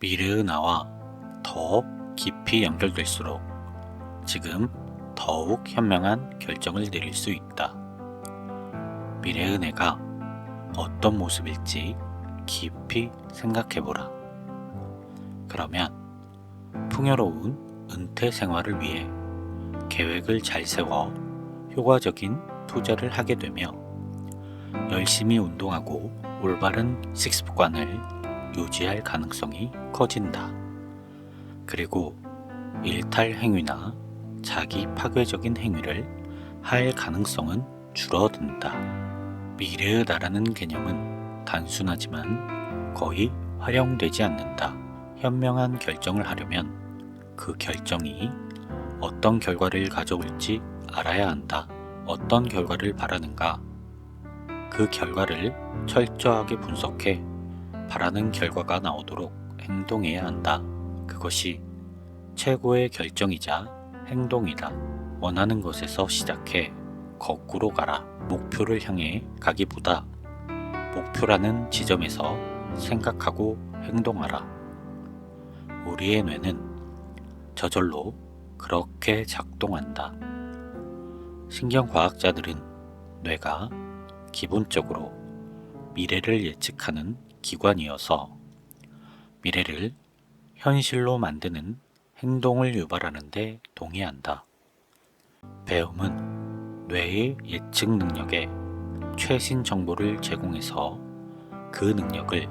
미래의 나와 더 깊이 연결될수록 지금 더욱 현명한 결정을 내릴 수 있다. 미래의 내가 어떤 모습일지 깊이 생각해보라. 그러면 풍요로운 은퇴 생활을 위해 계획을 잘 세워 효과적인 투자를 하게 되며 열심히 운동하고 올바른 식습관을 유지할 가능성이 커진다. 그리고 일탈 행위나 자기 파괴적인 행위를 할 가능성은 줄어든다. 미래의 나라는 개념은 단순하지만 거의 활용되지 않는다. 현명한 결정을 하려면 그 결정이 어떤 결과를 가져올지 알아야 한다. 어떤 결과를 바라는가? 그 결과를 철저하게 분석해 바라는 결과가 나오도록 행동해야 한다. 그것이 최고의 결정이자 행동이다. 원하는 것에서 시작해 거꾸로 가라. 목표를 향해 가기보다 목표라는 지점에서 생각하고 행동하라. 우리의 뇌는 저절로 그렇게 작동한다. 신경과학자들은 뇌가 기본적으로 미래를 예측하는 기관이어서 미래를 현실로 만드는 행동을 유발하는 데 동의한다. 배움은 뇌의 예측 능력에 최신 정보를 제공해서 그 능력을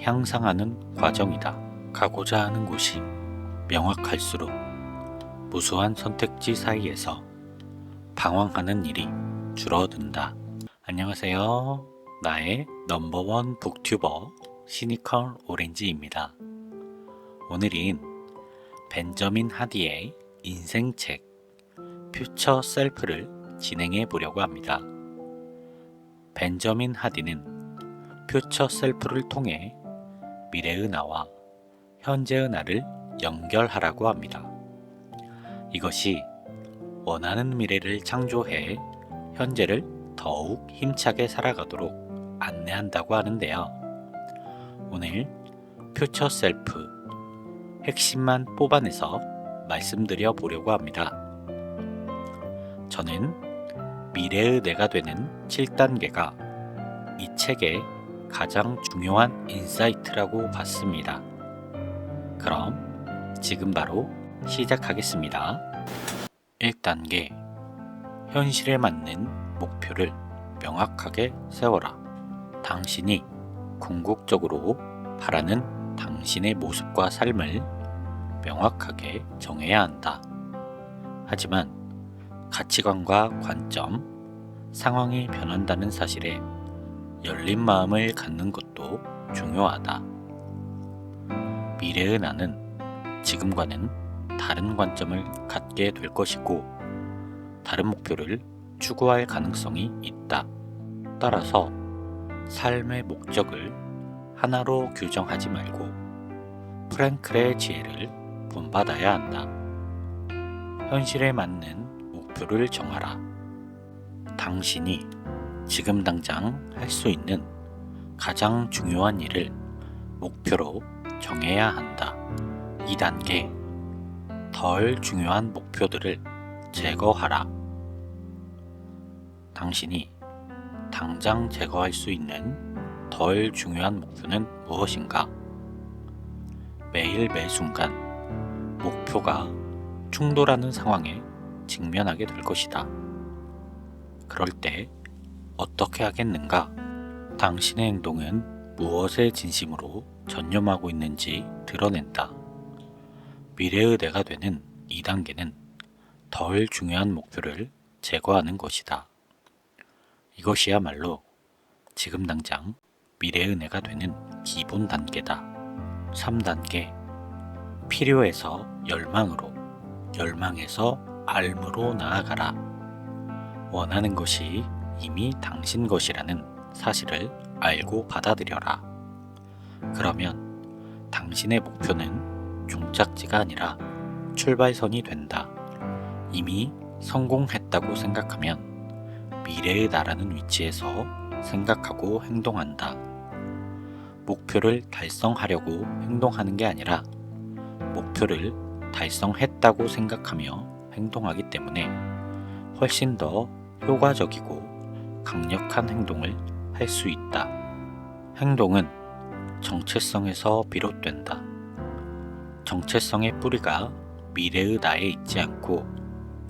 향상하는 과정이다. 가고자 하는 곳이 명확할수록 무수한 선택지 사이에서 방황하는 일이 줄어든다. 안녕하세요. 나의 넘버원 북튜버 시니컬 오렌지입니다. 오늘은 벤저민 하디의 인생책 퓨처 셀프를 진행해 보려고 합니다. 벤저민 하디는 퓨처 셀프를 통해 미래의 나와 현재의 나를 연결하라고 합니다. 이것이 원하는 미래를 창조해 현재를 더욱 힘차게 살아가도록 안내한다고 하는데요. 오늘 퓨처 셀프 핵심만 뽑아내서 말씀드려 보려고 합니다. 저는 미래의 내가 되는 7단계가 이 책의 가장 중요한 인사이트라고 봤습니다. 그럼 지금 바로 시작하겠습니다. 1단계 현실에 맞는 목표를 명확하게 세워라. 당신이 궁극적으로 바라는 당신의 모습과 삶을 명확하게 정해야 한다. 하지만 가치관과 관점, 상황이 변한다는 사실에 열린 마음을 갖는 것도 중요하다. 미래의 나는 지금과는 다른 관점을 갖게 될 것이고, 다른 목표를 추구할 가능성이 있다. 따라서 삶의 목적을 하나로 규정하지 말고 프랭클의 지혜를 본받아야 한다. 현실에 맞는 목표를 정하라. 당신이 지금 당장 할 수 있는 가장 중요한 일을 목표로 정해야 한다. 2단계 덜 중요한 목표들을 제거하라. 당신이 당장 제거할 수 있는 덜 중요한 목표는 무엇인가? 매일 매 순간 목표가 충돌하는 상황에 직면하게 될 것이다. 그럴 때 어떻게 하겠는가? 당신의 행동은 무엇에 진심으로 전념하고 있는지 드러낸다. 미래의 내가 되는 2단계는 덜 중요한 목표를 제거하는 것이다. 이것이야말로 지금 당장 미래의 내가 되는 기본 단계다. 3단계 필요해서 열망으로, 열망해서 알무로 나아가라. 원하는 것이 이미 당신 것이라는 사실을 알고 받아들여라. 그러면 당신의 목표는 종착지가 아니라 출발선이 된다. 이미 성공했다고 생각하면 미래의 나라는 위치에서 생각하고 행동한다. 목표를 달성하려고 행동하는 게 아니라 목표를 달성했다고 생각하며 행동하기 때문에 훨씬 더 효과적이고 강력한 행동을 할 수 있다. 행동은 정체성에서 비롯된다. 정체성의 뿌리가 미래의 나에 있지 않고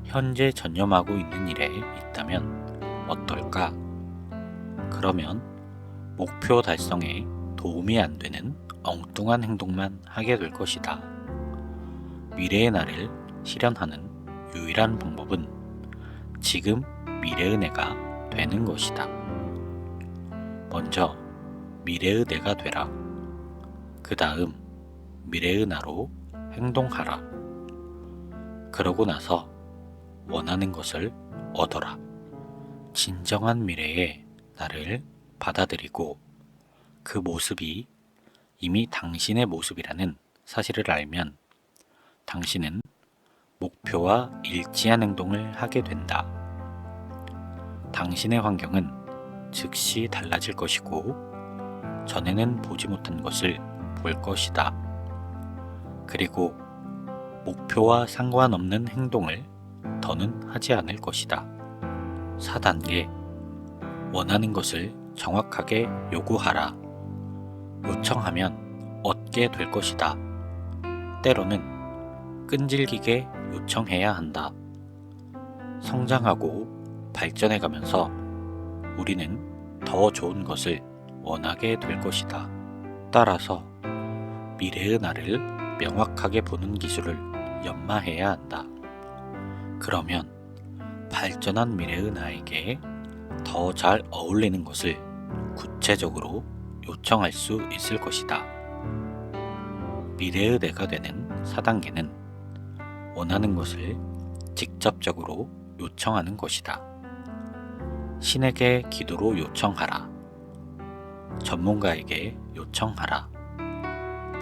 현재 전념하고 있는 일에 있다면 어떨까? 그러면 목표 달성에 도움이 안 되는 엉뚱한 행동만 하게 될 것이다. 미래의 나를 실현하는 유일한 방법은 지금 미래의 내가 되는 것이다. 먼저 미래의 내가 되라. 그 다음 미래의 나로 행동하라. 그러고 나서 원하는 것을 얻어라. 진정한 미래의 나를 받아들이고 그 모습이 이미 당신의 모습이라는 사실을 알면 당신은 목표와 일치한 행동을 하게 된다. 당신의 환경은 즉시 달라질 것이고 전에는 보지 못한 것을 볼 것이다. 그리고 목표와 상관없는 행동을 더는 하지 않을 것이다. 4단계 원하는 것을 정확하게 요구하라. 요청하면 얻게 될 것이다. 때로는 끈질기게 요청해야 한다. 성장하고 발전해 가면서 우리는 더 좋은 것을 원하게 될 것이다. 따라서 미래의 나를 명확하게 보는 기술을 연마해야 한다. 그러면 발전한 미래의 나에게 더 잘 어울리는 것을 구체적으로 요청할 수 있을 것이다. 미래의 내가 되는 4단계는 원하는 것을 직접적으로 요청하는 것이다. 신에게 기도로 요청하라. 전문가에게 요청하라.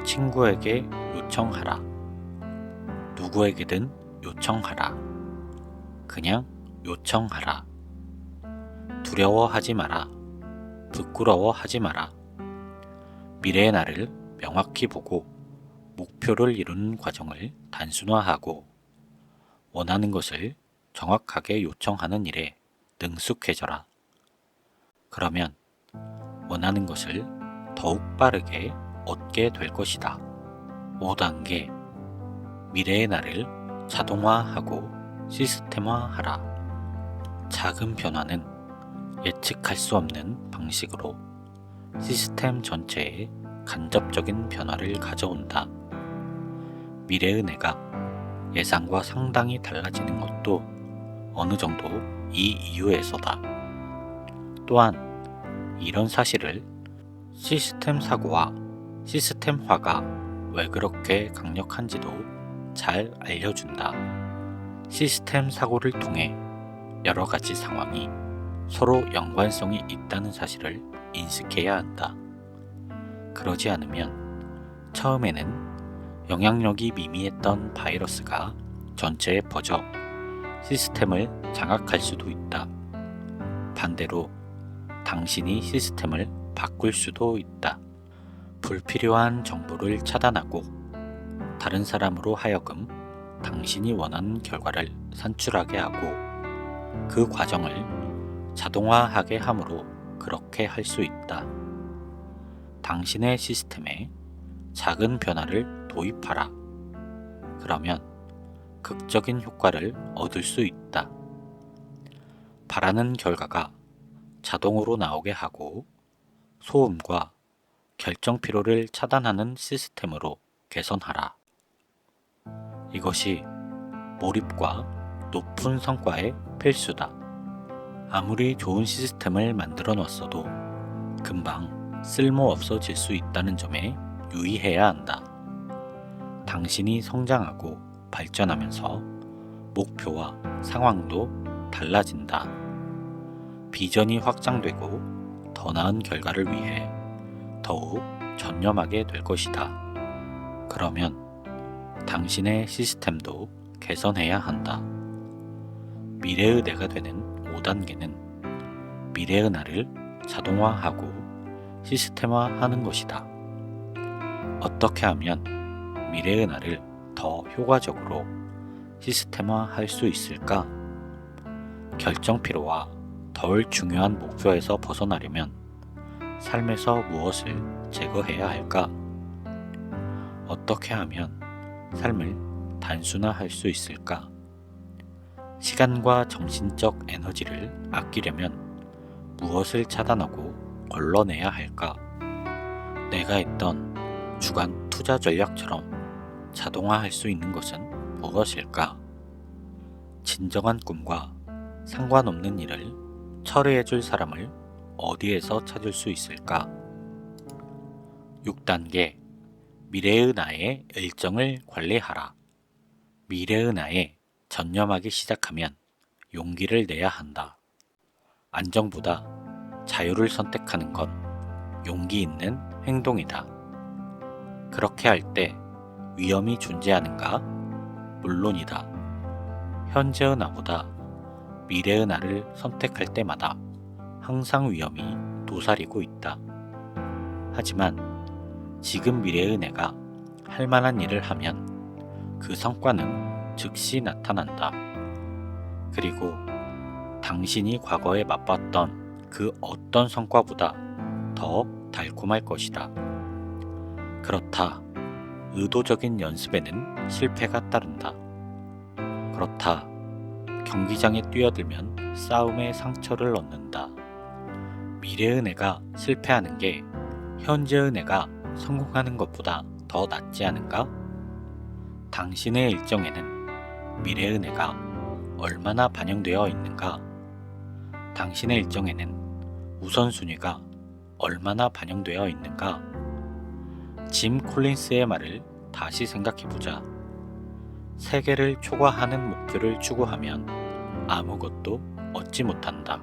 친구에게 요청하라. 누구에게든 요청하라. 그냥 요청하라. 두려워하지 마라. 부끄러워하지 마라. 미래의 나를 명확히 보고 목표를 이루는 과정을 단순화하고 원하는 것을 정확하게 요청하는 일에 능숙해져라. 그러면 원하는 것을 더욱 빠르게 얻게 될 것이다. 5단계 미래의 나를 자동화하고 시스템화하라. 작은 변화는 예측할 수 없는 방식으로 시스템 전체에 간접적인 변화를 가져온다. 미래의 내가 예상과 상당히 달라지는 것도 어느 정도 이 이유에서다. 또한 이런 사실을 시스템 사고와 시스템화가 왜 그렇게 강력한지도 잘 알려준다. 시스템 사고를 통해 여러 가지 상황이 서로 연관성이 있다는 사실을 인식해야 한다. 그러지 않으면 처음에는 영향력이 미미했던 바이러스가 전체에 퍼져 시스템을 장악할 수도 있다. 반대로 당신이 시스템을 바꿀 수도 있다. 불필요한 정보를 차단하고 다른 사람으로 하여금 당신이 원하는 결과를 산출하게 하고 그 과정을 자동화하게 함으로 그렇게 할 수 있다. 당신의 시스템에 작은 변화를 도입하라. 그러면 극적인 효과를 얻을 수 있다. 바라는 결과가 자동으로 나오게 하고 소음과 결정 피로를 차단하는 시스템으로 개선하라. 이것이 몰입과 높은 성과의 필수다. 아무리 좋은 시스템을 만들어 놨어도 금방 쓸모 없어질 수 있다는 점에 유의해야 한다. 당신이 성장하고 발전하면서 목표와 상황도 달라진다. 비전이 확장되고 더 나은 결과를 위해 더욱 전념하게 될 것이다. 그러면 당신의 시스템도 개선해야 한다. 미래의 내가 되는 5단계는 미래의 나를 자동화하고 시스템화하는 것이다. 어떻게 하면 미래의 나를 더 효과적으로 시스템화할 수 있을까? 결정 피로와 덜 중요한 목표에서 벗어나려면 삶에서 무엇을 제거해야 할까? 어떻게 하면 삶을 단순화할 수 있을까? 시간과 정신적 에너지를 아끼려면 무엇을 차단하고 걸러내야 할까? 내가 했던 주간 투자 전략처럼 자동화할 수 있는 것은 무엇일까? 진정한 꿈과 상관없는 일을 처리해 줄 사람을 어디에서 찾을 수 있을까? 6단계 미래의 나의 일정을 관리하라. 미래의 나에 전념하기 시작하면 용기를 내야 한다. 안정보다 자유를 선택하는 건 용기 있는 행동이다. 그렇게 할 때 위험이 존재하는가? 물론이다. 현재의 나보다 미래의 나를 선택할 때마다 항상 위험이 도사리고 있다. 하지만 지금 미래의 내가 할 만한 일을 하면 그 성과는 즉시 나타난다. 그리고 당신이 과거에 맛봤던 그 어떤 성과보다 더 달콤할 것이다. 그렇다. 의도적인 연습에는 실패가 따른다. 그렇다. 경기장에 뛰어들면 싸움에 상처를 얻는다. 미래의 내가 실패하는 게 현재의 내가 성공하는 것보다 더 낫지 않은가? 당신의 일정에는 미래의 내가 얼마나 반영되어 있는가? 당신의 일정에는 우선순위가 얼마나 반영되어 있는가? 짐 콜린스의 말을 다시 생각해보자. 세계를 초과하는 목표를 추구하면 아무것도 얻지 못한다.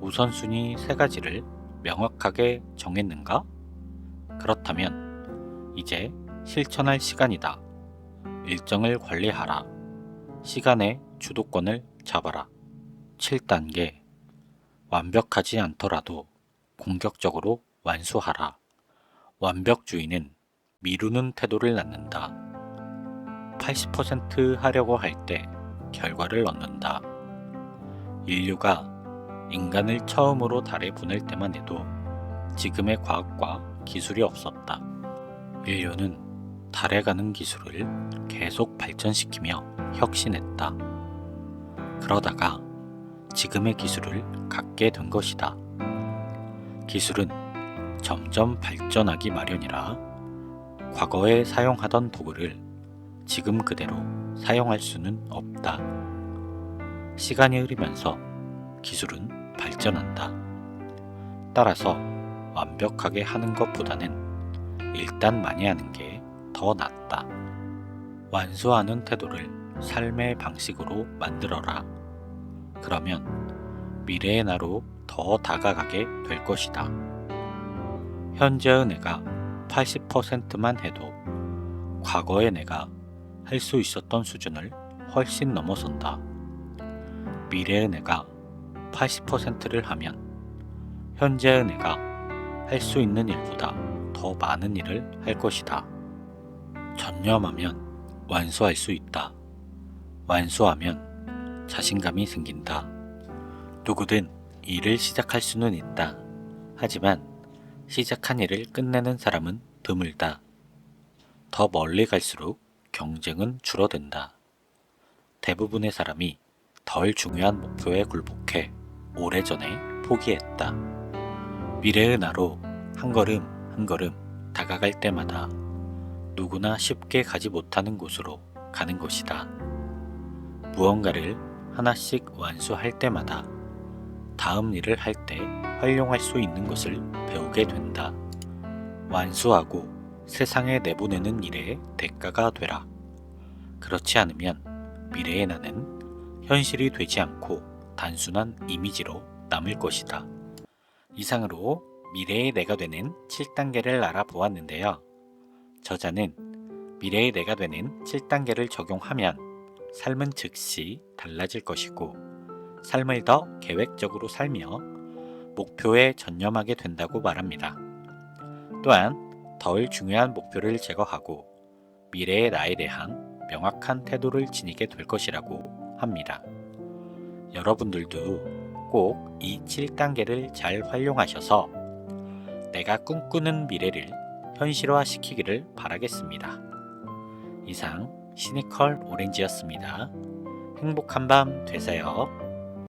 우선순위 세 가지를 명확하게 정했는가? 그렇다면 이제 실천할 시간이다. 일정을 관리하라. 시간의 주도권을 잡아라. 7단계 완벽하지 않더라도 공격적으로 완수하라. 완벽주의는 미루는 태도를 낳는다. 80% 하려고 할 때 결과를 얻는다. 인류가 인간을 처음으로 달에 보낼 때만 해도 지금의 과학과 기술이 없었다. 인류는 달에 가는 기술을 계속 발전시키며 혁신했다. 그러다가 지금의 기술을 갖게 된 것이다. 기술은 점점 발전하기 마련이라 과거에 사용하던 도구를 지금 그대로 사용할 수는 없다. 시간이 흐르면서 기술은 발전한다. 따라서 완벽하게 하는 것보다는 일단 많이 하는 게 더 낫다. 완수하는 태도를 삶의 방식으로 만들어라. 그러면 미래의 나로 더 다가가게 될 것이다. 현재의 내가 80%만 해도 과거의 내가 할 수 있었던 수준을 훨씬 넘어선다. 미래의 내가 80%를 하면 현재의 내가 할 수 있는 일보다 더 많은 일을 할 것이다. 전념하면 완수할 수 있다. 완수하면 자신감이 생긴다. 누구든 일을 시작할 수는 있다. 하지만 시작한 일을 끝내는 사람은 드물다. 더 멀리 갈수록 경쟁은 줄어든다. 대부분의 사람이 덜 중요한 목표에 굴복해 오래전에 포기했다. 미래의 나로 한 걸음 한 걸음 다가갈 때마다 누구나 쉽게 가지 못하는 곳으로 가는 것이다. 무언가를 하나씩 완수할 때마다 다음 일을 할 때 활용할 수 있는 것을 배우게 된다. 완수하고 세상에 내보내는 일의 대가가 되라. 그렇지 않으면 미래의 나는 현실이 되지 않고 단순한 이미지로 남을 것이다. 이상으로 미래의 내가 되는 7단계를 알아보았는데요. 저자는 미래의 내가 되는 7단계를 적용하면 삶은 즉시 달라질 것이고 삶을 더 계획적으로 살며 목표에 전념하게 된다고 말합니다. 또한 덜 중요한 목표를 제거하고 미래의 나에 대한 명확한 태도를 지니게 될 것이라고 합니다. 여러분들도 꼭 이 7단계를 잘 활용하셔서 내가 꿈꾸는 미래를 현실화시키기를 바라겠습니다. 이상 시니컬 오렌지였습니다. 행복한 밤 되세요.